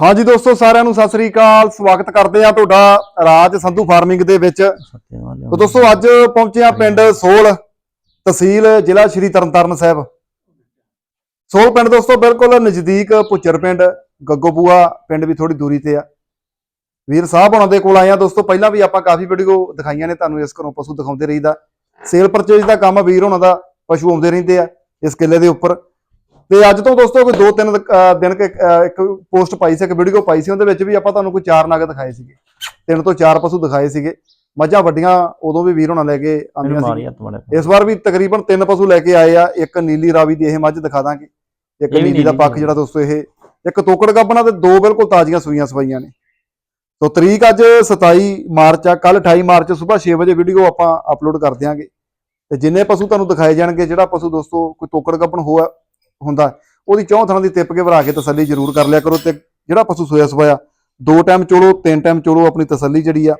ਹਾਂਜੀ ਦੋਸਤੋ ਸਾਰਿਆਂ ਨੂੰ ਸਤਿ ਸ੍ਰੀ ਅਕਾਲ। ਸਵਾਗਤ ਕਰਦੇ ਆ ਤੁਹਾਡਾ ਰਾਜ ਸੰਧੂ ਫਾਰਮਿੰਗ ਦੇ ਵਿੱਚ। ਤੋ ਦੋਸਤੋ ਅੱਜ ਪਹੁੰਚੇ ਆ ਪਿੰਡ ਸੋਲ ਤਹਿਸੀਲ ਜ਼ਿਲ੍ਹਾ ਸ਼੍ਰੀ ਤਰਨਤਾਰਨ ਸਾਹਿਬ। ਸੋਲ ਪਿੰਡ ਦੋਸਤੋ ਬਿਲਕੁਲ ਨਜ਼ਦੀਕ ਪੁੱਚਰ ਪਿੰਡ ਗੱਗੋਬੂਆ ਪਿੰਡ ਵੀ ਥੋੜੀ ਦੂਰੀ ਤੇ ਆ। ਵੀਰ ਸਾਹਿਬ ਉਹਨਾਂ ਦੇ ਕੋਲ ਆਏ ਆ ਦੋਸਤੋ ਪਹਿਲਾਂ ਵੀ ਆਪਾਂ ਕਾਫੀ ਵੀਡੀਓ ਦਿਖਾਈਆਂ ਨੇ ਤੁਹਾਨੂੰ ਇਸ ਘਰੋਂ ਪਸ਼ੂ ਦਿਖਾਉਂਦੇ ਰਹੀਦਾ। ਸੇਲ ਪਰਚੇਜ ਦਾ ਕੰਮ ਵੀਰ ਉਹਨਾਂ ਦਾ ਪਸ਼ੂ ਆਉਂਦੇ ਰਹਿੰਦੇ ਆ ਇਸ ਕਿੱਲੇ ਦੇ ਉੱਪਰ। ਤੇ ਅੱਜ ਤੋਂ ਦੋਸਤੋ ਕੋਈ ਦੋ ਤਿੰਨ ਅਹ, ਦਿਨ ਕੇ ਇੱਕ ਪੋਸਟ ਪਾਈ ਸੀ ਇੱਕ ਵੀਡੀਓ ਪਾਈ ਸੀ ਉਹਦੇ ਵਿੱਚ ਵੀ ਆਪਾਂ ਤੁਹਾਨੂੰ ਕੋਈ ਚਾਰ ਨਗ ਦਿਖਾਏ ਸੀਗੇ। ਤਿੰਨ ਤੋਂ ਚਾਰ ਪਸ਼ੂ ਦਿਖਾਏ ਸੀਗੇ। ਮੱਝਾਂ ਵੱਡੀਆਂ ਉਦੋਂ ਵੀ ਵੀਰ ਹੋਣਾ ਲੈ ਕੇ ਆਉਂਦੀਆਂ ਸੀ। ਇਸ ਵਾਰ ਵੀ ਤਕਰੀਬਨ ਤਿੰਨ ਪਸ਼ੂ ਲੈ ਕੇ ਆਏ ਆ ਇੱਕ ਨੀਲੀ ਰਾਵੀ ਦੀ ਇਹ ਮੱਝ ਦਿਖਾ ਦਾਂਗੇ। ਇੱਕ ਨੀਲੀ ਦਾ ਪੱਖ ਜਿਹੜਾ ਦੋਸਤੋ ਇਹ ਇੱਕ ਤੋਕੜ ਗੱਬਣਾ ਤੇ ਦੋ ਬਿਲਕੁਲ ਤਾਜ਼ੀਆਂ ਸੂਈਆਂ ਸਵਾਈਆਂ ਨੇ। ਤੋ ਤਰੀਕ ਅੱਜ 27 ਮਾਰਚ ਆ ਕੱਲ 28 ਮਾਰਚ ਸਵੇਰ 6 ਵਜੇ ਵੀਡੀਓ ਆਪਾਂ ਅਪਲੋਡ ਕਰ ਦਿਆਂਗੇ। ਤੇ ਜਿੰਨੇ ਪਸ਼ੂ ਤੁਹਾਨੂੰ ਦਿਖਾਏ ਜਾਣਗੇ ਜਿਹੜਾ ਪਸ਼ੂ ਦੋਸਤੋ ਕੋਈ ਤੋਕੜ ਗੱਬਣ ਹੋਆ ਹੁੰਦਾ ਉਹਦੀ ਚੌਂ ਥਾਂ ਦੀ ਤਿੱਪ ਕੇ ਭਰਾ ਕੇ ਤਸੱਲੀ ਜ਼ਰੂਰ ਕਰ ਲਿਆ ਕਰੋ ਤੇ ਜਿਹੜਾ ਪਸ਼ੂ ਸੋਇਆ ਸਵਾਇਆ ਦੋ ਟਾਈਮ ਚੋਲੋ ਤਿੰਨ ਟਾਈਮ ਚੋਲੋ ਆਪਣੀ ਤਸੱਲੀ ਜਿਹੜੀ ਆ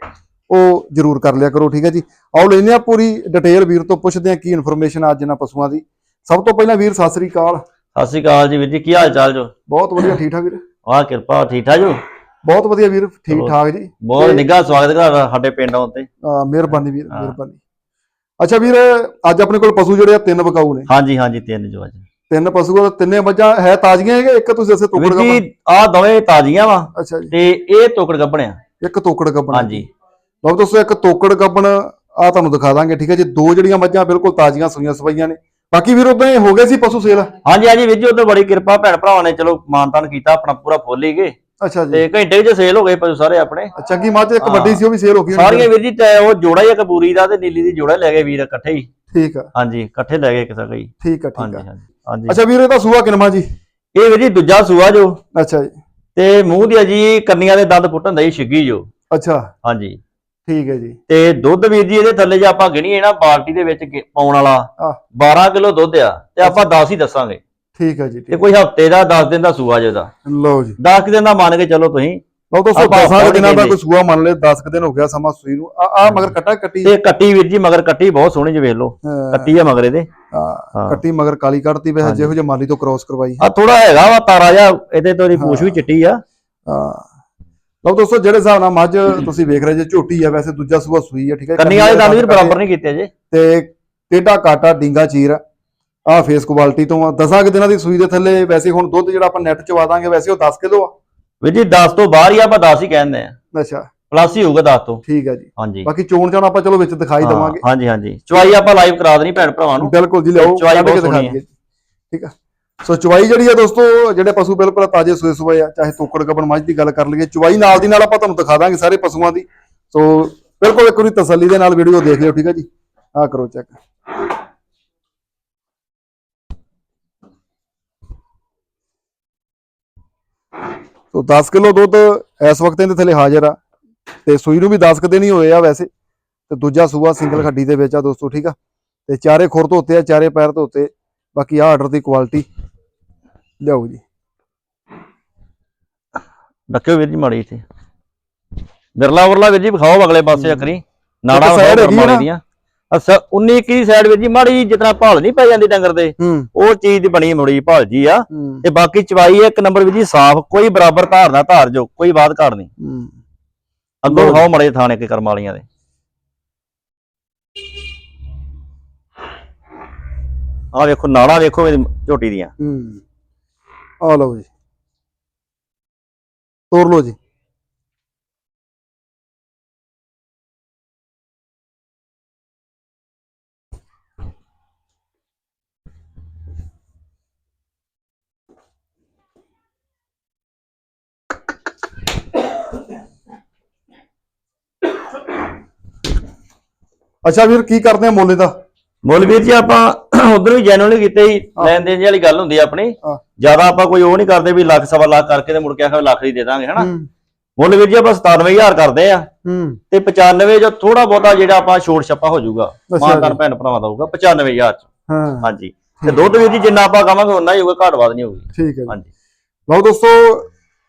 ਉਹ ਜ਼ਰੂਰ ਕਰ ਲਿਆ ਕਰੋ ਠੀਕ ਹੈ ਜੀ? ਆਓ ਲੈਨੇ ਆ ਪੂਰੀ ਡਿਟੇਲ ਵੀਰ ਤੋਂ ਪੁੱਛਦੇ ਆ ਕੀ ਇਨਫੋਰਮੇਸ਼ਨ ਅੱਜ ਇਹਨਾਂ ਪਸ਼ੂਆਂ ਦੀ। ਸਭ ਤੋਂ ਪਹਿਲਾਂ ਵੀਰ ਸਤਿ ਸ੍ਰੀ ਅਕਾਲ। ਸਤਿ ਸ਼੍ਰੀ ਅਕਾਲ ਜੀ ਵੀਰ ਜੀ ਕੀ ਹਾਲ ਚਾਲ ਜੋ? ਬਹੁਤ ਵਧੀਆ ਠੀਕ ਠਾਕ ਵੀਰ? ਆਹ ਕਿਰਪਾ ਠੀਕ ਠਾਕ ਜੋ? ਬਹੁਤ ਵਧੀਆ ਵੀਰ ਠੀਕ। ਠਾਕ ਜੀ। ਬਹੁਤ ਤੇ- ਨਿੱਘਾ ਸਵਾਗਤ ਕਰ ਸਾਡੇ ਪਿੰਡ ਆਉਣ ਅਹ ਮਿਹਰਬਾਨੀ ਵੀਰ। ਮਿਹਰਬਾਨੀ। ਅੱਛਾ ਵੀਰ ਅੱਜ ਆਪਣੇ ਕੋਲ ਪਸ਼ੂ ਜਿਹੜੇ ਆ ਤਿੰਨ ਬਕਾਊ ਨੇ। ਹਾਂਜੀ ਹਾਂਜੀ ਤਿੰਨ ਜੋ ਅੱਜ। ਤਿੰਨ ਪਸ਼ੂ ਆ, ਤਿੰਨੇ ਮੱਝਾਂ ਹੈ ਤਾਜ਼ੀਆਂ ਹੈਗੇ ਇੱਕ ਤੁਸੀਂ ਅਸੇ ਤੋਕੜ ਗੱਬਣ ਜੀ ਆਹ ਦੋਵੇਂ ਤਾਜ਼ੀਆਂ ਵਾ ਅੱਛਾ ਜੀ। ਤੇ ਇਹ ਤੋਕੜ ਗੱਬਣਿਆ ਇੱਕ ਤੋਕੜ ਗੱਬਣ ਹਾਂਜੀ। ਲਓ ਦੋਸਤੋ ਇੱਕ ਤੋਕੜ ਗੱਬਣ ਆ ਤੁਹਾਨੂੰ ਦਿਖਾ ਦਾਂਗੇ ਠੀਕ ਹੈ ਜੀ? ਦੋ ਜਿਹੜੀਆਂ ਮੱਝਾਂ ਬਿਲਕੁਲ ਤਾਜ਼ੀਆਂ ਸੂਈਆਂ ਸਵਾਈਆਂ ਨੇ। ਬਾਕੀ ਵੀਰ ਉਦਾਂ ਹੀ ਹੋ ਗਏ ਸੀ ਪਸ਼ੂ ਸੇਲ? ਹਾਂਜੀ ਹਾਂਜੀ ਵੀਰ ਜੀ ਉਦੋਂ ਬੜੀ ਕਿਰਪਾ ਭੈਣ ਭਰਾਵਾਂ ਨੇ ਚਲੋ ਮਾਨਤਾਨ ਕੀਤਾ ਆਪਣਾ ਪੂਰਾ ਫੁੱਲ ਹੀ ਗਏ। ਅੱਛਾ ਜੀ। ਤੇ ਘੰਟੇ ਚ ਸੇਲ ਹੋ ਗਏ ਪਸ਼ੂ ਸਾਰੇ ਆਪਣੇ। ਚੰਗੀ ਮੱਝ ਇੱਕ ਹਾਂ। ਵੱਡੀ ਸੀ ਉਹ ਵੀ ਸੇਲ ਹੋ ਗਈ ਸਾਰੀਆਂ ਵੀਰ ਜੀ ਤੇ ਉਹ ਜੋੜਾ ਹੀ ਆ ਕਬੂਰੀ ਦਾ ਤੇ ਨੀਲੀ ਦੀ ਜੋੜਾ ਲੈ ਗਏ ਵੀਰ ਇਕੱਠੇ ਹੀ। ਠੀਕ ਆ। ਹਾਂਜੀ ਇਕੱਠੇ ਲੈ ਗਏ ਕਿਸੇ ਗਈ ਠੀਕ ਆ ਠੀਕ ਆ। ਹਾਂਜੀ। ਅੱਛਾ ਵੀਰ ਇਹਦਾ ਸੂਆ ਕਿਨਮਾ ਜੀ? ਇਹ ਵੀਰ ਜੀ ਦੂਜਾ ਸੂਆ ਜੋ। ਅੱਛਾ ਜੀ। ਤੇ ਮੂੰਹ ਦੀ ਜੀ ਕੰਨੀਆਂ ਦੇ ਦੰਦ ਪੁੱਟਣ ਦਾ ਹੀ ਛਿੱਗੀ ਜੋ। ਅੱਛਾ। ਹਾਂਜੀ। ਠੀਕ ਹੈ ਜੀ। ਤੇ ਦੁੱਧ ਵੀਰ ਜੀ ਇਹਦੇ ਥੱਲੇ ਜੇ ਆਪਾਂ ਗਿਣੀਏ ਨਾ ਬਾਲਟੀ ਦੇ ਵਿੱਚ ਪਾਉਣ ਵਾਲਾ ਆਹ। 12 ਕਿਲੋ ਦੁੱਧ ਆ ਤੇ ਆਪਾਂ 10 ਹੀ ਦੱਸਾਂਗੇ। ਠੀਕ ਹੈ ਜੀ ਤੇ ਕੋਈ ਹਫ਼ਤੇ ਦਾ 10 ਦਿਨ ਦਾ ਸੂਆ ਜਿਹਦਾ ਲਓ ਜੀ। 10 ਦਿਨ ਦਾ ਮੰਨ ਕੇ ਚੱਲੋ ਤੁਸੀਂ ਲਓ ਦੋਸਤੋ ਆਪਾਂ 10 ਆਪਾਂ ਦਿਨਾਂ ਦਾ ਕੋਈ ਸੂਆ ਮੰਨ ਲੈ 10 ਕੁ ਦਿਨ ਹੋ ਗਿਆ ਸਮਾਂ ਸੂਈ ਨੂੰ। ਆ ਆ ਮਗਰ ਕੱਟਾ ਕੱਟੀ। ਤੇ ਕੱਟੀ ਵੀਰ ਜੀ ਮਗਰ ਕੱਟੀ ਬਹੁਤ ਸੋਹਣੀ ਜੀ ਵੇਖ ਲਓ। ਕੱਟੀ ਆ ਮਗਰ ਇਹਦੇ। ਹਾਂ। ਕੱਟੀ ਮਗਰ ਕਾਲੀ ਕੱਟਤੀ ਵੇ। ਜਿਹੋ ਜਿਹੇ ਮਾਲੀ ਤੋਂ ਕ੍ਰੋਸ ਕਰਵਾਈ। ਆ ਥੋੜਾ ਹੈਗਾ ਵਾ ਤਾਰਾ ਜਿਹਾ ਇਹਦੇ ਤੋਂ ਦੀ ਪੂਛ ਵੀ। ਚਿੱਟੀ ਆ। ਹਾਂ। ਲਓ ਦੋਸਤੋ ਜਿਹੜੇ ਹਿਸਾਬ ਨਾਲ ਮੱਝ ਤੁਸੀਂ ਵੇਖ ਰਹੇ ਜੇ ਝੋਟੀ ਆ ਵੈਸੇ ਦੂਜਾ ਸੂਆ ਸੂਈ ਆ ਠੀਕ ਹੈ ਕੰਨੀ ਵਾਲੇ ਦੰਦ ਵੀਰ ਬਰਾਬਰ ਨਹੀਂ ਕੀਤੇ ਜੇ। ਤੇ ਟੇਡਾ ਕਾਟਾ ਡਿੰਗਾ ਚੀਰ ਆ ਫੇਸ ਕੁਆਲਿਟੀ ਤੋਂ ਆ। 10 ਕੁ ਦਿਨਾਂ ਦੀ ਸੂਈ ਦੇ ਥੱਲੇ ਵੈਸੇ ਹੁਣ ਦੁੱਧ ਜਿਹੜਾ ਆਪਾਂ ਨੈਟ ਚਵਾ ਦਾਂਗੇ ਵੈਸੇ ਉਹ 10 ਕਿਲੋ ਆ। ਵੀਰ ਜੀ 10 ਤੋਂ ਬਾਹਰ ਹੀ ਆਪਾਂ 10 ਹੀ ਕਹਿੰਦੇ ਆ ਅੱਛਾ। ਪਲੱਸ ਹੀ ਹੋਊਗਾ 10 ਤੋਂ। ਠੀਕ ਹੈ ਜੀ। ਹਾਂਜੀ। ਬਾਕੀ ਚੋਣ ਚਾਣ ਆਪਾਂ ਚਲੋ ਵਿੱਚ ਦਿਖਾਈ ਹਾਂ, ਦਵਾਂਗੇ। ਹਾਂਜੀ ਹਾਂਜੀ। ਚੁਆਈ ਆਪਾਂ ਲਾਈਵ ਕਰਾ ਦੇਣੀ ਭੈਣ ਭਰਾਵਾਂ ਨੂੰ। ਬਿਲਕੁਲ ਜੀ ਲਿਆਓ। ਚਵਾਈ ਬਹੁਤ ਦਿਖਾ ਸੋਹਣੀ ਦਈਏ। ਠੀਕ ਆ। ਸੋ ਚਵਾਈ ਜਿਹੜੀ ਆ ਦੋਸਤੋ ਜਿਹੜੇ ਪਸ਼ੂ ਬਿਲਕੁਲ ਤਾਜ਼ੇ ਸੂਏ ਸੂਏ ਆ ਚਾਹੇ ਤੋਕੜ ਗੱਬਣ ਮੱਝ ਦੀ ਗੱਲ ਕਰ ਲਈਏ ਚਵਾਈ ਨਾਲ ਦੀ ਨਾਲ ਆਪਾਂ ਤੁਹਾਨੂੰ ਦਿਖਾ ਦਾਂਗੇ ਸਾਰੇ ਪਸ਼ੂਆਂ ਦੀ। ਸੋ ਬਿਲਕੁਲ ਇੱਕ ਵਾਰੀ ਤਸੱਲੀ ਦੇ ਨਾਲ ਵੀਡੀਓ ਦੇਖ ਲਿਓ ਠੀਕ ਹੈ ਜੀ? ਆ ਕਰੋ ਚੈੱਕ ਸੋ 10 ਕਿਲੋ ਦੁੱਧ ਇਸ ਵਕਤ ਇਹਦੇ ਥੱਲੇ ਹਾਜ਼ਰ ਆ। ਤੇ ਸੂਈ ਨੂੰ ਵੀ 10 ਕੁ ਦਿਨ ਹੀ ਹੋਏ ਆ ਵੈਸੇ। ਤੇ ਦੂਜਾ ਸੂਆ ਸਿੰਗਲ ਖੱਡੀ ਦੇ ਵਿੱਚ ਆ ਦੋਸਤੋ ਠੀਕ ਆ? ਤੇ ਚਾਰੇ ਖੁਰ ਧੋਤੇ ਆ ਚਾਰੇ ਪੈਰ ਧੋਤੇ। ਬਾਕੀ ਆ ਆਰਡਰ ਦੀ ਕੁਆਲਿਟੀ ਲਿਆਓ ਜੀ। ਰੱਖਿਓ ਵੀਰ ਜੀ ਮਾੜੀ ਇੱਥੇ। ਬਿਰਲਾ ਉਰਲਾ ਵੀਰ ਜੀ ਵਿਖਾਓ ਅਗਲੇ ਪਾਸੇ ਅਖਰੀ। ਨਾੜਾ ਨਾ? ਦੀਆਂ। ਅੱਛਾ 19 21 ਸਾਈਡ ਵੀਰ ਜੀ ਮਾੜੀ ਜਿਤਨਾ ਭਾਲ ਨਹੀਂ ਪੈ ਜਾਂਦੀ ਡੰਗਰ ਦੇ ਉਹ ਚੀਜ਼ ਦੀ ਬਣੀ ਮੁੜੀ ਭਾਲ ਜੀ ਆ। ਤੇ ਬਾਕੀ ਚਵਾਈ ਇੱਕ ਨੰਬਰ ਵੀਰ ਜੀ ਸਾਫ਼ ਕੋਈ ਬਰਾਬਰ ਧਾਰ ਨਾ ਧਾਰ ਜੋ ਕੋਈ ਬਾਤ ਘਾੜ ਨਹੀਂ। ਅੱਗੋਂ। ਵਿਖਾਓ ਮੜੇ ਥਾਣੇ ਕੇ ਕਰਮ ਵਾਲੀਆਂ ਦੇ। ਆਹ ਵੇਖੋ ਨਾੜਾ ਵੇਖੋ ਝੋਟੀ ਦੀਆਂ। ਹੂੰ। ਆ ਲਓ ਜੀ। ਤੋਰ ਲਓ ਜੀ। ਅੱਛਾ ਵੀਰ ਕੀ ਕਰਦੇ ਆ ਮੁੱਲ ਦਾ? ਮੁੱਲ ਵੀਰ ਜੀ ਆਪਾਂ ਉਧਰ ਵੀ ਜੈਨੂਅਲ ਕੀਤੇ ਹੀ। ਲੈਣ ਦੇਣ ਵਾਲੀ ਗੱਲ ਹੁੰਦੀ ਆ ਆਪਣੀ। ਹਾਂ। ਜ਼ਿਆਦਾ ਆਪਾਂ ਕੋਈ ਉਹ ਨਹੀਂ ਕਰਦੇ ਵੀ ਲੱਖ ਸਵਾ ਲੱਖ ਕਰਕੇ ਤੇ ਮੁੜ ਕੇ ਆਖਾਂ ਲੱਖ ਦੀ ਦੇ ਦਾਂਗੇ ਹਨਾ? ਹੂੰ। ਮੁੱਲ ਵੀਰ ਜੀ ਆਪਾਂ 97000 ਕਰਦੇ ਆ। ਹੂੰ। ਤੇ 95 ਜੋ ਥੋੜਾ ਬਹੁਤਾ ਜਿਹੜਾ ਆਪਾਂ ਛੋਟ ਛੱਪਾ ਹੋ ਜਾਊਗਾ ਅੱਛਾ ਮਾਨਦਾਨ ਜੀ। ਭੈਣ ਭਰਾਵਾਂ ਦਾ ਹੋਊਗਾ 95000 ਚ। ਹਾਂ। ਹਾਂਜੀ। ਤੇ ਦੁੱਧ ਵੀਰ ਜੀ ਜਿੰਨਾ ਆਪਾਂ ਕਵਾਂਗੇ ਉਨਾ ਹੀ ਹੋਊਗਾ ਘਾਟ ਬਾਦ ਨਹੀਂ ਹੋਊਗੀ। ਠੀਕ ਹੈ ਜੀ। ਹਾਂਜੀ। ਲਓ ਦੋਸਤੋ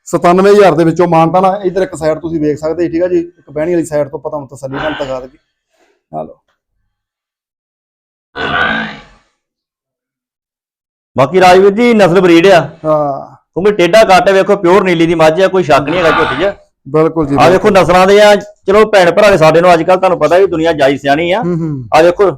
97000 ਦੇ ਵਿੱਚੋਂ ਮਾਨਤਾ ਨਾ ਇਧਰ ਇੱਕ ਸਾਈਡ ਤੁਸੀਂ ਵੇਖ ਸਕਦੇ ਠੀਕ ਹੈ ਜੀ? ਇੱਕ ਬਹਿਣੀ ਵਾਲੀ ਸਾਈਡ ਤੋਂ ਪਤਾ ਹੁਣ ਤਸੱਲੀ ਨਾਲ ਦਿਖਾ ਦੇਗੀ ਆ ਲਓ ਬਾਕੀ ਰਾਜਵੀਰ ਜੀ ਨਸਲ ਬਰੀਡ ਆ। ਹਾਂ। ਕਿਉਂਕਿ ਟੇਡਾ ਕੱਟ ਵੇਖੋ ਪਿਓਰ ਨੀਲੀ ਦੀ ਮੱਝ ਆ ਕੋਈ ਸ਼ੱਕ ਨਹੀਂ ਹੈਗਾ ਝੋਟੀ 'ਚ ਬਿਲਕੁਲ ਜੀ ਆ ਵੇਖੋ ਨਸਲਾਂ ਦੇ ਆ। ਚਲੋ ਭੈਣ ਭਰਾ ਦੇ ਸਾਡੇ ਨੂੰ ਅੱਜ ਕੱਲ ਤੁਹਾਨੂੰ ਪਤਾ ਵੀ ਦੁਨੀਆ ਜਾਈ ਸਿਆਣੀ ਆ। ਹੂੰ ਹੂੰ। ਆ ਵੇਖੋ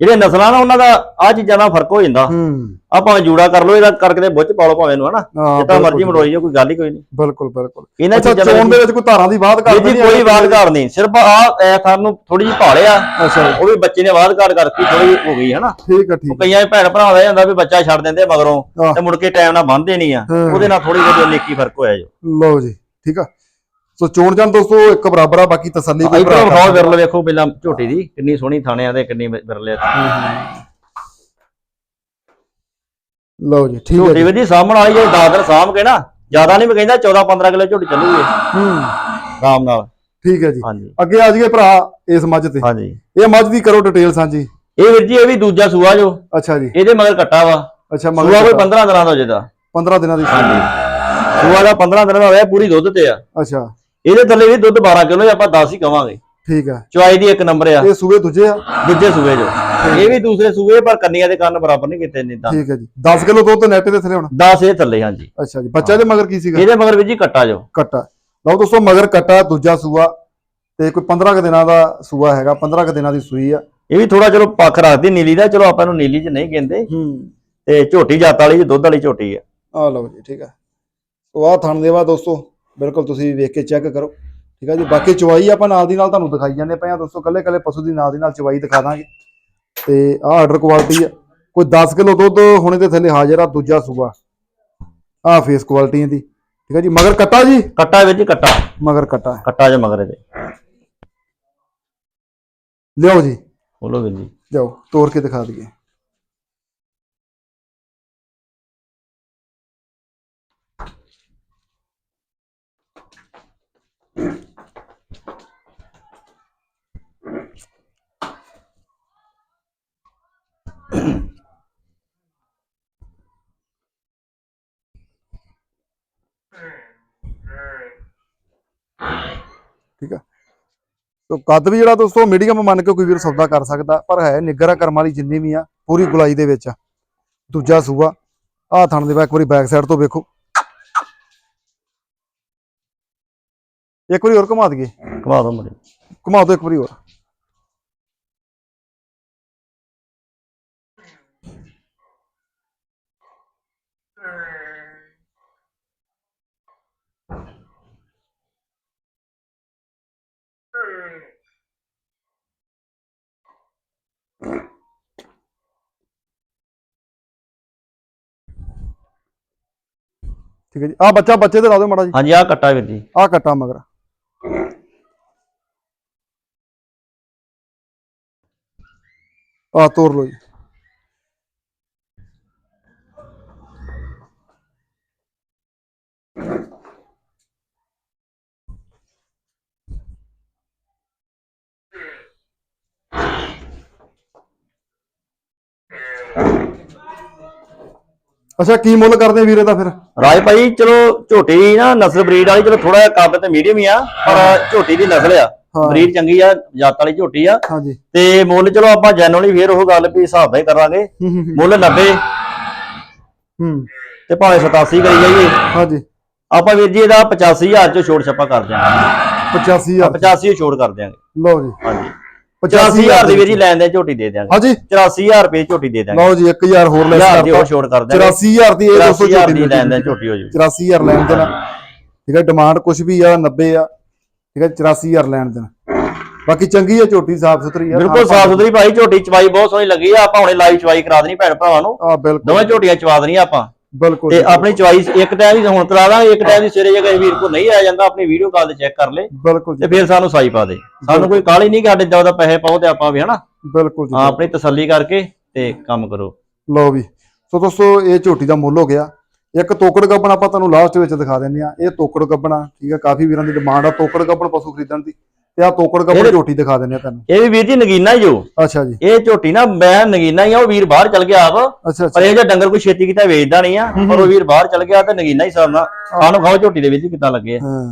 ਜਿਹੜੇ ਨਸਲਾਂ ਨਾ ਉਹਨਾਂ ਦਾ ਆ ਚੀਜ਼ਾਂ ਨਾਲ ਫ਼ਰਕ ਹੋ ਜਾਂਦਾ। ਹੂੰ। ਆ ਭਾਵੇਂ ਜੂੜਾ ਕਰ ਲਓ ਇਹਦਾ ਕਰਕੇ ਤੇ ਬੁੱਝ ਪਾ ਲਓ ਭਾਵੇਂ ਨੂੰ ਹਨਾ? ਹਾਂ ਜਿੱਦਾਂ ਬਿਲਕੁਲ ਮਰਜ਼ੀ ਮੜੋਈ ਜਾਓ ਕੋਈ ਗੱਲ ਹੀ ਕੋਈ ਨਹੀਂ। ਬਿਲਕੁਲ ਬਿਲਕੁਲ। ਇਹਨਾਂ ਅੱਛਾ ਚੀਜ਼ਾਂ ਚੋਣ ਦੇ ਵਿੱਚ ਕੋਈ ਧਾਰਾਂ ਦੀ ਬਾਤ ਕਰਦੇ ਜੀ ਕੋਈ ਵਾਦ ਘਾੜ ਨਹੀਂ ਸਿਰਫ ਆ ਐ ਤੁਹਾਨੂੰ ਥੋੜੀ ਜਿਹੀ ਭਾਲਿਆ ਅੱਛਾ। ਉਹ ਵੀ ਬੱਚੇ ਨੇ ਵਾਦ ਘਾੜ ਕਰਕੇ ਥੋੜੀ ਹੋ ਗਈ ਹਨਾ? ਠੀਕ ਆ ਉਹ ਠੀਕ ਕਈਆਂ ਦੇ ਭੈਣ ਭਰਾ ਦਾ ਇਹ ਹੁੰਦਾ ਵੀ ਬੱਚਾ ਛੱਡ ਦਿੰਦੇ ਮਗਰੋਂ ਆਹ। ਤੇ ਮੁੜ ਕੇ ਟਾਈਮ ਨਾਲ ਬੰਨਦੇ ਨਹੀਂ ਆ। ਹਾਂ। ਉਹਦੇ ਨਾਲ ਥੋੜੀ ਜਿਹੀ ਨੇਕੀ ਫ਼ਰਕ ਹੋਇਆ ਜੋ। ਲਓ ਜੀ ਠੀਕ ਆ। ਸੋ ਚੋਣ ਜਾਨ ਦੋਸਤੋ ਇੱਕ ਬਰਾਬਰ ਆ ਬਾਕੀ ਤਸੱਲੀ ਕੋਈ ਭਰਾ ਵਿਖਾਓ ਵਿਰਲ ਵੇਖੋ ਪਹਿਲਾਂ ਝੋਟੀ ਦੀ ਕਿੰਨੀ ਸੋਹਣੀ ਥਾਣਿਆਂ ਦੇ ਕਿੰਨੀ ਵਿਰਲੇ ਲਓ ਜੀ ਠੀਕ ਹੈ ਝੋਟੀ ਜੀ। ਵੀ ਜੀ ਸਾਹਮਣ ਵਾਲੀ ਜੇ 10 ਦਿਨ ਸਾਂਭ ਕੇ ਨਾ ਜ਼ਿਆਦਾ ਨਹੀਂ ਮੈਂ ਕਹਿੰਦਾ 14 15 ਕਿਲੋ ਝੋਟੀ ਚੱਲੂਗੀ ਹੂੰ। ਆਰਾਮ ਨਾਲ। ਠੀਕ ਹੈ ਜੀ। ਅੱਗੇ ਆ ਜਾਈਏ ਭਰਾ ਇਸ ਮੱਝ ਤੇ। ਹਾਂਜੀ। ਇਹ ਮੱਝ ਦੀ ਕਰੋ ਡਿਟੇਲ ਸਾਂਝੀ ਇਹ ਵੀਰ ਜੀ ਇਹ ਵੀ ਦੂਜਾ ਸੂਆ ਜੋ। ਅੱਛਾ ਜੀ। ਇਹਦੇ ਮਗਰ ਕੱਟਾ ਵਾ। ਅੱਛਾ ਸੂਆ ਮਗਰ ਕੋਈ 15 ਦਿਨਾਂ ਦਾ ਜਿਹਦਾ 15 ਦਿਨਾਂ ਦੀ ਹਾਂਜੀ। ਸੂਆ ਦਾ 15 ਦਿਨਾਂ ਦਾ ਹੋਇਆ ਪੂਰੀ ਦੁੱਧ ਤੇ ਆ। ਅੱਛਾ। ਇਹਦੇ ਥੱਲੇ ਵੀ ਦੁੱਧ 12 ਕਿਲੋ ਆਪਾਂ 10 ਹੀ ਕਵਾਂਗੇ। ਠੀਕ ਹੈ ਚੁਆਈ ਦੀ ਇੱਕ ਨੰਬਰ ਆ। ਇਹ ਸੂਏ ਦੂਜੇ ਆ? ਦੂਜੇ ਸੂਏ ਜੋ ਇਹ ਵੀ ਦੂਸਰੇ ਸੂਏ ਪਰ ਕੰਨੀਆਂ ਦੇ ਕੰਨ ਬਰਾਬਰ ਨਹੀਂ ਕੀਤੇ ਨਹੀਂ ਤਾਂ ਠੀਕ ਹੈ ਜੀ। 10 ਕਿਲੋ ਦੁੱਧ ਨੈਟ ਦੇ ਥੱਲੇ ਹੋਣਾ? 10 ਇਹ ਥੱਲੇ ਹਾਂਜੀ। ਅੱਛਾ ਜੀ। ਬੱਚਾ ਦੇ ਮਗਰ ਕੀ ਸੀਗਾ? ਇਹਦੇ ਮਗਰ ਵੀ ਜੀ ਕੱਟਾ ਜੋ। ਕੱਟਾ। ਲਓ ਦੋਸਤੋ ਮਗਰ ਕੱਟਾ ਦੂਜਾ ਸੂਆ। ਤੇ ਕੋਈ 15 ਕੁ ਦਿਨਾਂ ਦਾ ਸੂਆ ਹੈਗਾ 15 ਕੁ ਦਿਨਾਂ ਦੀ ਸੂਈ ਆ। ਇਹ ਵੀ ਥੋੜਾ ਚਲੋ ਪੱਖ ਰੱਖਦੀ ਨੀਲੀ ਦਾ। ਚਲੋ ਆਪਾਂ ਨੂੰ ਨੀਲੀ 'ਚ ਨਹੀਂ ਕਹਿੰਦੇ। ਹੂੰ। ਤੇ ਝੋਟੀ ਜਾਤ ਵਾਲੀ ਦੁੱਧ ਵਾਲੀ ਝੋਟੀ ਆ। ਆ ਲਓ ਜੀ ਠੀਕ ਆ। ਸੋ ਆ ਥਣ ਦੇਵਾ ਦੋਸਤੋ। ਬਿਲਕੁਲ ਤੁਸੀਂ ਵੇਖ ਕੇ ਚੈੱਕ ਕਰੋ। ਠੀਕ ਆ ਜੀ? ਬਾਕੀ ਚਵਾਈ ਆਪਾਂ ਨਾਲ ਦੀ ਨਾਲ ਤੁਹਾਨੂੰ ਦਿਖਾਈ ਜਾਂਦੇ ਪਏ ਆ। ਦੋਸਤੋ ਕੱਲੇ ਕੱਲੇ ਪਸ਼ੂ ਦੀ ਨਾਲ ਦੀ ਨਾਲ ਚਵਾਈ ਦਿਖਾ ਦਾਂਗੇ। ਤੇ ਆ ਆਰਡਰ ਕੁਆਲਿਟੀ ਆ। ਕੋਈ 10 ਕਿਲੋ ਦੁੱਧ ਹੁਣੇ ਦੇ ਥੱਲੇ ਹਾਜ਼ਰ ਆ ਦੂਜਾ ਸੂਆ। ਆ ਫੇਸ ਕੁਆਲਿਟੀ ਇਹਦੀ। ਠੀਕ ਆ ਜੀ? ਮਗਰ ਕੱਟਾ ਜੀ? ਕੱਟਾ ਵਿੱਚ ਕੱਟਾ। ਮਗਰ ਕੱਟਾ। ਹੈ। ਕੱਟਾ ਜੋ ਮਗਰ ਇਹਦੇ। ਲਿਆਓ ਜੀ। ਬੋਲੋ ਵੀਰ ਜੀ। ਜਾਓ ਤੋੜ ਕੇ ਦਿਖਾ ਦਈਏ। ਠੀਕ ਆ। ਤੋ ਕੱਦ ਵੀ ਜਿਹੜਾ ਦੋਸਤੋ ਮੀਡੀਅਮ ਮੰਨ ਕੇ ਕੋਈ ਵੀਰ ਸੌਦਾ ਕਰ ਸਕਦਾ, ਪਰ ਹੈ ਨਿੱਗਰਾ ਕਰਮ ਵਾਲੀ ਜਿੰਨੀ ਵੀ ਆ, ਪੂਰੀ ਗੁਲਾਈ ਦੇ ਵਿੱਚ ਆ। ਦੂਜਾ ਸੂਆ ਆ ਥਣ ਦੇ ਵਾ ਇੱਕ ਵਾਰੀ ਬੈਕ ਸਾਈਡ ਤੋਂ ਵੇਖੋ। ਇੱਕ ਵਾਰੀ ਹੋਰ ਘੁਮਾ ਦਈਏ। ਘੁਮਾ ਦੋ ਮੁੰਡੇ ਘੁਮਾ ਦਿਓ ਇੱਕ ਵਾਰੀ ਹੋਰ। ਠੀਕ ਹੈ ਜੀ। ਆ ਬੱਚਾ ਬੱਚੇ ਤੇ ਲਾ ਦਿਓ ਮਾੜਾ ਜੀ। ਹਾਂਜੀ ਆ ਕੱਟਾ ਵੀਰ ਜੀ। ਆ ਕੱਟਾ ਮਗਰ। ਆ ਤੋੜ ਲਓ ਜੀ। ਅੱਛਾ, ਕੀ ਮੁੱਲ ਕਰਦੇ ਵੀਰੇ ਦਾ ਫਿਰ? ਰਾਜ ਭਾਈ, ਚਲੋ ਝੋਟੀ ਨਾ ਨਸਲ ਬਰੀਡ ਵਾਲੀ, ਚਲੋ ਥੋੜਾ ਜਿਹਾ ਕਾਬਲ ਤੇ ਮੀਡੀਅਮ ਹੀ ਆ, ਪਰ ਝੋਟੀ ਦੀ ਨਸਲ ਆ। ਬਰੀਡ ਚੰਗੀ ਆ ਜਾਤ ਵਾਲੀ ਝੋਟੀ ਆ। ਹਾਂਜੀ। ਤੇ ਮੁੱਲ ਚਲੋ ਆਪਾਂ ਜੈਨੂਅਲੀ ਫੇਰ ਉਹ ਗੱਲ ਵੀ ਹਿਸਾਬ ਦਾ ਹੀ ਕਰਾਂਗੇ। ਮੁੱਲ 90 ਹੂੰ। ਤੇ ਭਾਵੇਂ 87 ਕਰੀ ਜਾਈਏ। ਹਾਂਜੀ। ਆਪਾਂ ਵੀਰ ਜੀ ਇਹਦਾ 85000 ਚ ਛੋੜ ਛੱਪਾ ਕਰ ਦਿਆਂਗੇ। 85000 85 ਛੋੜ ਕਰ ਦਿਆਂਗੇ। ਲਓ ਜੀ। ਹਾਂਜੀ। 85000 ਦੀ ਵੀਰ ਜੀ ਲੈਣ ਦੇ ਝੋਟੀ ਦੇ ਦਿਆਂਗੇ। ਹਾਂਜੀ। 84000 ਰੁਪਏ ਝੋਟੀ ਦੇ ਦਿਆਂਗੇ। ਲਓ ਜੀ 1000 ਹੋਰ ਲੈਸ 1000 ਦੀ ਹੋਰ ਕਰਤਾ ਛੋੜ ਕਰ ਦਿਆਂਗੇ। 84000 ਦੀ ਇਹ 200 84000 ਝੋਟੀ ਦੀ ਲੈਣ ਦੇ ਝੋਟੀ ਹੋ ਜੂ। 84000 ਲੈਣ ਦੇਣਾ। ਠੀਕ ਹੈ ਡਿਮਾਂਡ ਕੁਝ ਵੀ ਆ 90 ਆ। ਠੀਕ ਹੈ 84000 ਲੈਣ ਦੇਣਾ। ਬਾਕੀ ਚੰਗੀ ਹੈ ਝੋਟੀ ਸਾਫ਼ ਸੁਥਰੀ ਆ ਬਿਲਕੁਲ ਸਾਫ਼ ਸੁਥਰੀ ਭਾਈ ਝੋਟੀ ਚਵਾਈ ਬਹੁਤ ਸੋਹਣੀ ਲੱਗੀ ਆ। ਆਪਾਂ ਹੁਣੇ ਲਾਈਵ ਚਵਾਈ ਕਰਾ ਦੇਣੀ ਭੈਣ ਭਰਾਵਾਂ ਨੂੰ। ਆ ਬਿਲਕੁਲ। ਦੋਵੇਂ ਝੋਟੀਆਂ ਚਵਾ ਦੇਣੀਆਂ ਆਪਾਂ। ਬਿਲਕੁਲ ਤੇ ਆਪਣੀ ਚਵਾਈ ਇੱਕ ਟਾਈਮ ਦੀ ਹੁਣ ਕਰਾ ਦਾਂਗੇ ਇੱਕ ਟਾਈਮ ਦੀ ਸਵੇਰੇ ਜੇ ਵੀਰ ਕੋ ਨਹੀਂ ਆ ਜਾਂਦਾ ਆਪਣੀ ਵੀਡੀਓ ਕਾਲ ਤੇ ਚੈੱਕ ਕਰ ਲੇ। ਬਿਲਕੁਲ ਤੇ ਫਿਰ ਸਾਨੂੰ ਸਾਈ ਪਾ ਦੇ। ਸਾਨੂੰ ਕੋਈ ਕਾਹਲੀ ਨਹੀਂ ਸਾਡੇ ਜ਼ਿਆਦਾ ਪੈਸੇ ਪਾਓ ਤੇ ਆਪਾਂ ਵੀ ਹਨਾ? ਬਿਲਕੁਲ ਜੀ ਆਪਣੀ ਤਸੱਲੀ ਕਰਕੇ ਤੇ ਕੰਮ ਕਰੋ। ਲਓ ਵੀ। ਸੋ ਦੋਸਤੋ ਇਹ ਝੋਟੀ ਦਾ ਮੁੱਲ ਹੋ ਗਿਆ। ਇੱਕ ਤੋਕੜ ਗੱਬਣ ਆਪਾਂ ਤੁਹਾਨੂੰ ਲਾਸਟ ਵਿੱਚ ਦਿਖਾ ਦਿੰਦੇ ਆ ਇਹ ਤੋਕੜ ਗੱਬਣਾ ਠੀਕ ਹੈ ਕਾਫੀ ਵੀਰਾਂ ਦੀ ਡਿਮਾਂਡ ਆ ਤੋਕੜ ਗੱਬਣ ਪਸ਼ੂ ਖਰੀਦਣ ਦੀ। ਤੇ ਆ ਤੋਕੜ ਗੱਬਣ ਝੋਟੀ ਦਿਖਾ ਦਿੰਦੇ ਆ ਤੁਹਾਨੂੰ। ਇਹ ਵੀ ਵੀਰ ਜੀ ਨਗੀਨਾ ਹੀ ਜੋ। ਅੱਛਾ ਜੀ। ਇਹ ਝੋਟੀ ਨਾ ਮੈਂ ਨਗੀਨਾ ਹੀ ਆ ਉਹ ਵੀਰ ਬਾਹਰ ਚਲ ਗਿਆ ਆਪ। ਪਰ ਇਹ ਜੇ ਡੰਗਰ ਕੋਈ ਛੇਤੀ ਕੀਤਾ ਵੇਚਦਾ ਨਹੀਂ ਆ। ਪਰ ਉਹ ਵੀਰ ਬਾਹਰ ਚਲ ਗਿਆ ਤੇ ਨਗੀਨਾ ਹੀ ਸਰਨਾ। ਸਾਨੂੰ ਖਾਓ ਝੋਟੀ ਦੇ ਵਿੱਚ ਕਿੱਦਾਂ ਲੱਗੇ ਹਾਂ।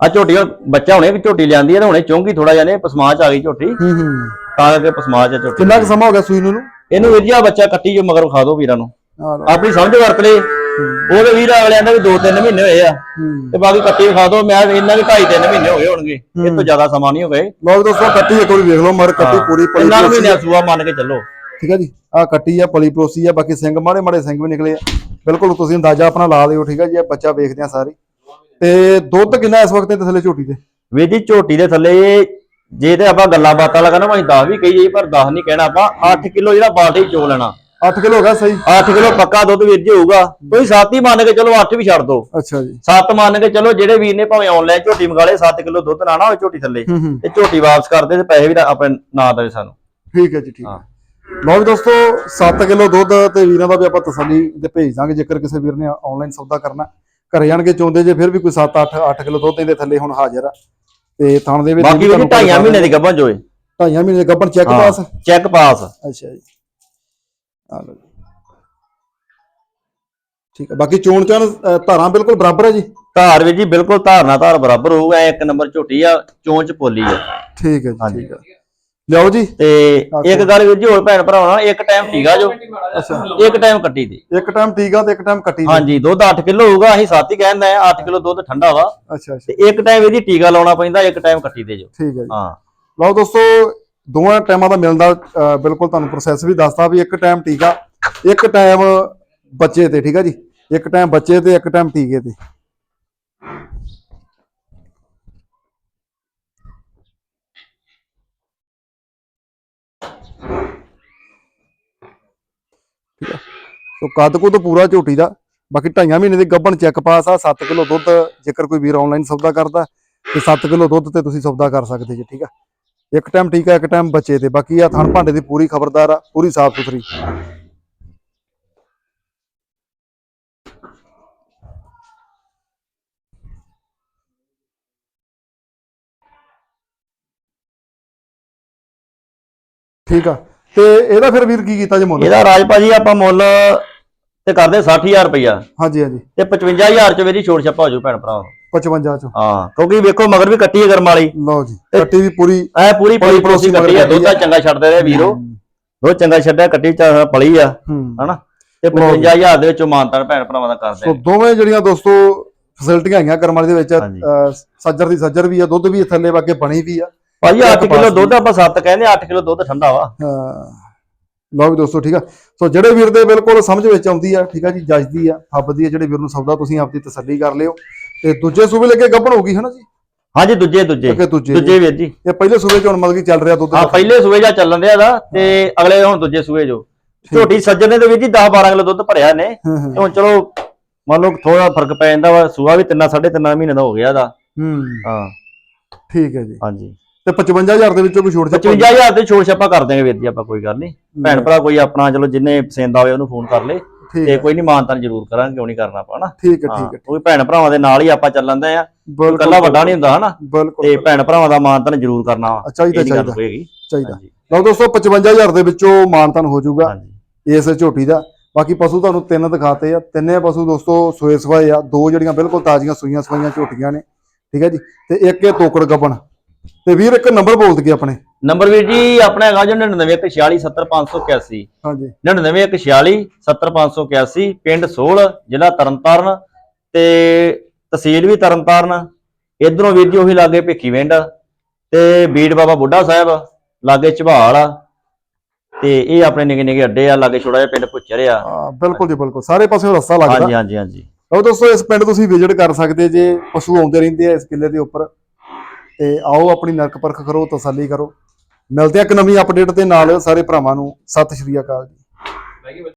ਆ ਝੋਟੀ ਬੱਚਾ ਹੁਣੇ ਵੀ ਝੋਟੀ ਲਿਆਂਦੀ ਆ ਤੇ ਹੁਣੇ ਚੌਂਕੀ ਥੋੜਾ ਜਿਹਾ ਨੇ ਪਸਮਾਚ ਆ ਗਈ ਝੋਟੀ। ਹੂੰ ਹੂੰ। ਤਾਂ ਕਰਕੇ ਪਸਮਾਚ ਆ ਝੋਟੀ। ਕਿੰਨਾ ਕੁ ਸਮਾਂ ਹੋ ਗਿਆ ਸੂਈ ਨੂੰ? ਇਹਨੂੰ ਵੀਰ ਜੀ ਆ ਬੱਚਾ ਕੱਟੀ ਜੋ ਮਗਰ ਖਾ ਦੋ ਵੀਰਾਂ ਨੂੰ। ਆ। ਆਪਣੀ ਸਮਝ ਵਰਤ ਲੈ ਉਹਦੇ ਵੀਰ ਅਗਲਿਆਂ ਦਾ ਵੀ 2-3 ਮਹੀਨੇ ਹੋਏ ਆ। ਤੇ ਬਾਕੀ ਕੱਟੀ ਵਿਖਾ ਦੋ ਮੈਂ ਇਹਨਾਂ ਵੀ 2.5-3 ਮਹੀਨੇ ਹੋ ਗਏ ਹੋਣਗੇ। ਇਹ ਤੋਂ ਜ਼ਿਆਦਾ ਸਮਾਂ ਨਹੀਂ ਹੋ ਗਏ ਲਓ ਦੋਸਤੋ ਕੱਟੀ ਇੱਕ ਵਾਰੀ ਵੇਖ ਲਓ ਮਰ ਕੱਟੀ ਪੂਰੀ ਪਲੀ ਇਹਨਾਂ ਨੂੰ ਮਹੀਨੇ ਸੂਆ ਮੰਨ ਕੇ ਚੱਲੋ। ਠੀਕ ਹੈ ਜੀ? ਆ ਕੱਟੀ ਆ ਪਲੀ ਪਲੋਸੀ ਆ। ਬਾਕੀ ਸਿੰਘ ਮਾੜੇ ਮਾੜੇ ਸਿੰਘ ਵੀ ਨਿਕਲੇ ਆ। ਬਿਲਕੁਲ ਤੁਸੀਂ ਅੰਦਾਜ਼ਾ ਆਪਣਾ ਲਾ ਲਿਓ ਠੀਕ ਹੈ ਜੀ? ਇਹ ਬੱਚਾ ਵੇਖਦੇ ਆ ਸਾਰੇ। ਤੇ ਦੁੱਧ ਕਿੰਨਾ ਇਸ ਵਕਤ ਤੇ ਥੱਲੇ ਝੋਟੀ ਦੇ ਵੀਰ ਜੀ ਝੋਟੀ ਦੇ ਥੱਲੇ ਜੇ ਤੇ ਆਪਾਂ ਗੱਲਾਂ ਬਾਤਾਂ ਲਗਾਣਾ ਭਾਈ 10 ਵੀ ਕਹੀ ਜਾਈ ਪਰ 10 ਨਹੀਂ ਕਹਿਣਾ ਆਪਾਂ। 8 ਕਿਲੋ ਜਿਹੜਾ ਬਾਲਟੀ ਚੋ ਲੈਣਾ। 8 ਕਿਲੋ ਹੋ ਗਿਆ ਸਹੀ। 8 ਕਿਲੋ ਪੱਕਾ ਦੁੱਧ ਵੀਰ ਜੀ ਹੋਊਗਾ। ਕੋਈ 7 ਹੀ ਮੰਨ ਕੇ ਚਲੋ 8 ਵੀ ਛੱਡ ਦੋ ਅੱਛਾ ਜੀ। 7 ਮੰਨ ਕੇ ਚਲੋ ਜਿਹੜੇ ਵੀਰ ਨੇ ਭਾਵੇਂ ਆਨਲਾਈਨ ਝੋਟੀ ਮੰਗਾ ਲੇ 7 ਕਿਲੋ ਦੁੱਧ ਨਾ ਨਾ ਹੋਵੇ ਝੋਟੀ ਥੱਲੇ। ਤੇ ਝੋਟੀ ਵਾਪਸ ਕਰਦੇ ਤੇ ਪੈਸੇ ਵੀ ਆਪਣੇ ਨਾਂ ਦੇਵੇ ਸਾਨੂੰ। ਠੀਕ ਹੈ ਜੀ ਠੀਕ ਹਾਂ। ਲਓ ਵੀ ਦੋਸਤੋ 7 ਕਿਲੋ ਦੁੱਧ ਤੇ ਵੀਰਾਂ ਦਾ ਵੀ ਆਪਾਂ ਤਸੱਲੀ ਤੇ ਭੇਜ ਦਾਂਗੇ। ਜੇਕਰ ਕਿਸੇ ਵੀਰ ਨੇ ਆਨਲਾਈਨ ਸੌਦਾ ਕਰਨਾ ਘਰੇ ਜਾਣ ਕੇ ਚਾਹੁੰਦੇ ਜੇ ਫਿਰ ਵੀ ਕੋਈ 7 8 8 ਕਿਲੋ ਦੁੱਧ ਇਹਦੇ ਥੱਲੇ ਹੁਣ ਹਾਜ਼ਰ ਆ। ਤੇ ਥਣ ਦੇ ਵਿੱਚ ਬਾਕੀ ਵੀ ਢਾਈਆਂ ਮਹੀਨੇ ਦੀ ਗੱਭਣ ਜੋਏ ਢਾਈਆਂ ਮਹੀਨੇ ਦੇ ਗੱਬਣ ਚੈੱਕ। ਪਾਸ ਚੈੱਕ ਪਾਸ ਅੱਛਾ ਜੀ। ਆ ਲਓ ਜੀ। ਠੀਕ ਹੈ ਬਾਕੀ ਚੋਣ ਚਾਣ ਅ, ਧਾਰਾਂ ਬਿਲਕੁਲ ਬਰਾਬਰ ਹੈ ਜੀ? ਧਾਰ ਵੀ ਜੀ ਬਿਲਕੁਲ ਧਾਰਨਾ ਧਾਰ ਬਰਾਬਰ ਹੋਊਗਾ ਇੱਕ ਨੰਬਰ ਝੋਟੀ ਆ ਚੋਂਚ ਪੋਲੀ ਆ। ਠੀਕ ਹੈ ਜੀ। ਠੀਕ ਹੈ। ਲਿਆਓ ਜੀ। ਤੇ ਇੱਕ ਗੱਲ ਵੀਰ ਜੀ ਹੋਰ ਭੈਣ ਭਰਾਵਾਂ ਨਾਲ ਇੱਕ ਟਾਈਮ ਠੀਕਾ ਜੋ। ਅੱਛਾ। ਇੱਕ ਟਾਈਮ ਕੱਟੀ ਦੀ। ਇੱਕ ਟਾਈਮ ਟੀਕਾ ਤੇ ਇੱਕ ਟਾਈਮ ਕੱਟੀ ਦੀ। ਹਾਂਜੀ ਦੁੱਧ 8 ਕਿਲੋ ਹੋਊਗਾ ਅਸੀਂ 7 ਹੀ ਕਹਿੰਦੇ ਆ 8 ਕਿਲੋ ਦੁੱਧ ਠੰਡਾ ਵਾ। ਅੱਛਾ ਅੱਛਾ। ਤੇ ਇੱਕ ਟਾਈਮ ਇਹਦੀ ਟੀਕਾ ਲਾਉਣਾ ਪੈਂਦਾ ਇੱਕ ਟਾਈਮ ਕੱਟੀ ਦੇ ਜੋ। ਠੀਕ ਹੈ ਜੀ। ਹਾਂ। ਲਓ ਦੋਸਤੋ ਦੋਵਾਂ ਟਾਈਮਾਂ ਦਾ ਮਿਲਦਾ ਅ, ਬਿਲਕੁਲ ਤੁਹਾਨੂੰ ਪ੍ਰੋਸੈਸ ਵੀ ਦੱਸਦਾ ਵੀ ਇੱਕ ਟਾਈਮ ਟੀਕਾ ਇੱਕ ਟਾਈਮ ਬੱਚੇ ਤੇ ਠੀਕ ਹੈ ਜੀ? ਇੱਕ ਟਾਈਮ ਬੱਚੇ ਤੇ ਇੱਕ ਟਾਈਮ ਟੀਕੇ ਤੇ। ਠੀਕ ਹੈ ਸੋ ਕੱਦ ਕੁੱਦ ਪੂਰਾ ਝੋਟੀ ਦਾ ਬਾਕੀ ਢਾਈਆਂ ਮਹੀਨੇ ਦੇ ਗੱਭਣ ਚੈੱਕ ਪਾਸ ਆ 7 ਕਿਲੋ ਦੁੱਧ ਜੇਕਰ ਕੋਈ ਵੀਰ ਆਨਲਾਈਨ ਸੌਦਾ ਕਰਦਾ ਤੇ 7 ਕਿਲੋ ਦੁੱਧ ਤੇ ਤੁਸੀਂ ਸੌਦਾ ਕਰ ਸਕਦੇ ਜੀ ਠੀਕ ਆ? ਇੱਕ ਟਾਈਮ ਠੀਕ ਆ ਇੱਕ ਟਾਈਮ ਬੱਚੇ ਤੇ। ਬਾਕੀ ਆ ਥਣ ਭਾਂਡੇ ਦੀ ਪੂਰੀ ਖਬਰਦਾਰ ਆ ਪੂਰੀ ਸਾਫ਼ ਸੁਥਰੀ। ਠੀਕ ਆ। ਤੇ ਇਹਦਾ ਫਿਰ ਵੀਰ ਕੀ ਕੀਤਾ ਜੀ ਮੁੱਲ? ਇਹਦਾ ਰਾਜ ਭਾਜੀ ਆਪਾਂ ਮੁੱਲ ਤੇ ਕਰਦੇ 60000 ਰੁਪਇਆ ਹਾਂਜੀ ਹਾਂਜੀ। ਤੇ 55000 ਚ ਮੇਰੀ ਛੋੜ ਛੱਪਾ ਹੋ ਜਾਊ ਭੈਣ ਭਰਾ। 55 ਚ। ਹਾਂ ਕਿਉਂਕਿ ਵੇਖੋ ਮਗਰ ਵੀ ਕੱਟੀ ਹੈ ਗਰਮ ਵਾਲੀ। ਲਓ ਜੀ ਕੱਟੀ ਵੀ ਪੂਰੀ ਐ ਪੂਰੀ ਪਲੀ ਪਲੀ ਪਲੋਸੀ ਕੱਟੀ ਆ ਦੁੱਧ ਚੰਗਾ ਛੱਡਦੇ ਰਹੇ ਵੀਰੋ। ਦੁੱਧ ਚੰਗਾ ਛੱਡਿਆ ਕੱਟੀ ਚ ਪਲੀ ਆ ਹਨਾ? ਤੇ 55000 ਦੇ ਵਿੱਚੋਂ ਮਾਨਤਾਨ ਭੈਣ ਭਰਾਵਾਂ ਦਾ ਕਰਦੇ ਸੋ ਦੋਵੇਂ ਜਿਹੜੀਆਂ ਦੋਸਤੋ ਫੈਸਿਲਿਟੀਆਂ ਹੈਗੀਆਂ ਕਰਮ ਵਾਲੀ ਦੇ ਵਿੱਚ ਸੱਜਰ ਦੀ ਸੱਜਰ ਵੀ ਆ ਦੁੱਧ ਵੀ ਥੱਲੇ ਵਾਕੇ ਬਣੀ ਵੀ ਆ। ਭਾਜੀ 8 ਇੱਕ ਕਿਲੋ ਦੁੱਧ ਆਪਾਂ 7 ਕਹਿੰਦੇ 8 ਕਿਲੋ ਦੁੱਧ ਠੰਡਾ ਵਾ। ਹਾਂ। ਲਓ ਵੀ ਦੋਸਤੋ ਠੀਕ ਆ। ਸੋ ਜਿਹੜੇ ਵੀਰ ਦੇ ਬਿਲਕੁਲ ਸਮਝ ਵਿੱਚ ਆਉਂਦੀ ਆ ਠੀਕ ਆ ਜੀ ਜੱਜਦੀ ਆ ਫੱਬਦੀ ਆ ਜਿਹੜੇ ਵੀਰ ਨੂੰ ਸੌਦਾ ਤੁਸੀਂ ਆਪਦੀ ਤਸੱਲੀ ਕਰ ਲਿਓ। ਤੇ ਦੂਜੇ ਸੂਬੇ ਲੱਗੇ ਗੱਭਣ ਹੋਊਗੀ ਹਨਾ ਜੀ? ਹਾਂਜੀ ਦੂਜੇ ਦੂਜੇ। ਅੱਗੇ ਦੂਜੇ ਦੂਜੇ ਵੀਰ ਜੀ। ਇਹ ਪਹਿਲੇ ਸੂਬੇ ਚ ਹੁਣ ਮਤਲਬ ਕਿ ਚੱਲ ਰਿਹਾ ਦੁੱਧ ਹਾਂ। ਪਹਿਲੇ ਸੂਏ ਜਾ ਚੱਲਣ ਦਿਆ ਦਾ ਤੇ ਅਗਲੇ ਹੁਣ ਦੂਜੇ ਸੂਏ ਜੋ। ਝੋਟੀ ਸੱਜਣ ਨੇ ਤੇ ਵੀਰ ਜੀ 10 12 ਕਿਲੋ ਦੁੱਧ ਭਰਿਆ ਨੇ ਹਾਂ, ਹਾਂ। ਤੇ ਹੁਣ ਚਲੋ ਮੰਨ ਲਓ ਥੋੜਾ ਫ਼ਰਕ ਪੈ ਜਾਂਦਾ ਵਾ ਸੂਆ ਵੀ ਤਿੰਨਾਂ ਸਾਢੇ ਤਿੰਨਾਂ ਮਹੀਨੇ ਦਾ ਹੋ ਗਿਆ ਦਾ ਹੂੰ। ਹਾਂ। ਠੀਕ ਹੈ ਜੀ। ਹਾਂਜੀ। ਤੇ 55000 ਦੇ ਵਿੱਚੋਂ ਕੋਈ ਛੋੜ ਛੱਪਾ? 55000 ਤੇ ਛੋੜ ਛਾਪਾ ਕਰ ਦਿਆਂਗੇ ਵੀਰ ਜੀ ਆਪਾਂ ਕੋਈ ਗੱਲ ਨਹੀਂ। ਭੈਣ ਭਰਾ ਕੋਈ ਆਪਣਾ ਚਲੋ ਜਿੰਨੇ ਪਸੰਦ ਆਵੇ ਉਹਨੂੰ ਫੋਨ ਕਰ ਲੇ। ਤੇ ਕੋਈ ਨਹੀਂ ਮਾਨਤਾਨ ਜ਼ਰੂਰ ਕਰਾਂਗੇ ਕਿਉਂ ਨਹੀਂ ਕਰਨਾ ਆਪਾਂ ਠੀਕ ਹੈ ਠੀਕ ਹੈ ਕੋਈ ਭੈਣ ਭਰਾਵਾਂ ਦੇ ਨਾਲ ਹੀ ਆਪਾਂ ਚੱਲਣ ਦੇ ਆ। ਇਕੱਲਾ ਵੱਡਾ ਨਹੀਂ ਹੁੰਦਾ ਹਨਾ? ਬਿਲਕੁਲ ਤੇ ਭੈਣ ਭਰਾਵਾਂ ਦਾ ਮਾਨਤਾਨ ਜ਼ਰੂਰ ਕਰਨਾ ਵਾ। ਚਾਹੀਦਾ। ਚਾਹੀਦਾ। ਚਾਹੀਦਾ ਲਓ ਦੋਸਤੋ 55000 ਦੇ ਵਿੱਚੋਂ ਮਾਨਤਨ ਹੋ ਜਾਊਗਾ ਇਸ ਝੋਟੀ ਦਾ। ਬਾਕੀ ਪਸ਼ੂ ਤੁਹਾਨੂੰ ਤਿੰਨ ਦਿਖਾਤੇ ਆ। ਤਿੰਨੇ ਪਸ਼ੂ ਦੋਸਤੋ ਸੋਏ ਸਵਾਏ ਆ। ਦੋ ਜਿਹੜੀਆਂ ਬਿਲਕੁਲ ਤਾਜ਼ੀਆਂ ਸੂਈਆਂ ਸਵਾਈਆਂ ਝੋਟੀਆਂ ਨੇ। ਠੀਕ ਹੈ ਜੀ? ਤੇ ਇੱਕ ਇਹ ਤੋਕੜ ਗੱਬਣ। ਤੇ ਵੀਰ ਇੱਕ ਨੰਬਰ ਬੋਲ ਦਈਏ ਆਪਣੇ? ਨੰਬਰ ਵੀਰ ਜੀ ਆਪਣਾ ਹੈਗਾ ਜੋ 9916470581 ਹਾਂਜੀ। 9916470581 ਪਿੰਡ ਸੋਲ ਜ਼ਿਲ੍ਹਾ ਤਰਨਤਾਰਨ ਤੇ ਤਹਿਸੀਲ ਵੀ ਤਰਨਤਾਰਨ। ਇਧਰੋਂ ਵੀਰ ਜੀ ਉਹੀ ਲਾਗੇ ਭਿੱਖੀਵਿੰਡ ਤੇ ਬੀੜ ਬਾਬਾ ਬੁੱਢਾ ਸਾਹਿਬ ਲਾਗੇ ਝਬਾਲ ਆ ਤੇ ਇਹ ਆਪਣੇ ਨਿੱਕੇ ਨਿੱਕੇ ਅੱਡੇ ਆ ਲਾਗੇ ਛੋੜਾ ਜਿਹਾ ਪਿੰਡ ਭੁੱਚਰ ਆ। ਹਾਂ, ਬਿਲਕੁਲ ਜੀ ਬਿਲਕੁਲ। ਸਾਰੇ ਪਾਸੇ ਰਸਤਾ ਲੱਗਦਾ। ਹਾਂਜੀ ਹਾਂਜੀ ਹਾਂਜੀ। ਲਓ ਦੋਸਤੋ ਇਸ ਪਿੰਡ ਤੁਸੀਂ ਵਿਜ਼ਿਟ ਕਰ ਸਕਦੇ ਜੇ ਪਸ਼ੂ ਆਉਂਦੇ ਰਹਿੰਦੇ ਆ ਇਸ ਕਿੱਲੇ ਦੇ ਉੱਪਰ। ਤੇ ਆਓ ਆਪਣੀ ਨਰਕ ਪਰਖ ਕਰੋ, ਤਸੱਲੀ ਕਰੋ। ਮਿਲਦੇ ਆ ਇੱਕ ਨਵੀਂ ਅਪਡੇਟ ਦੇ ਨਾਲ ਸਾਰੇ ਭਰਾਵਾਂ ਨੂੰ। ਸਤਿ ਸ਼੍ਰੀ ਅਕਾਲ ਜੀ।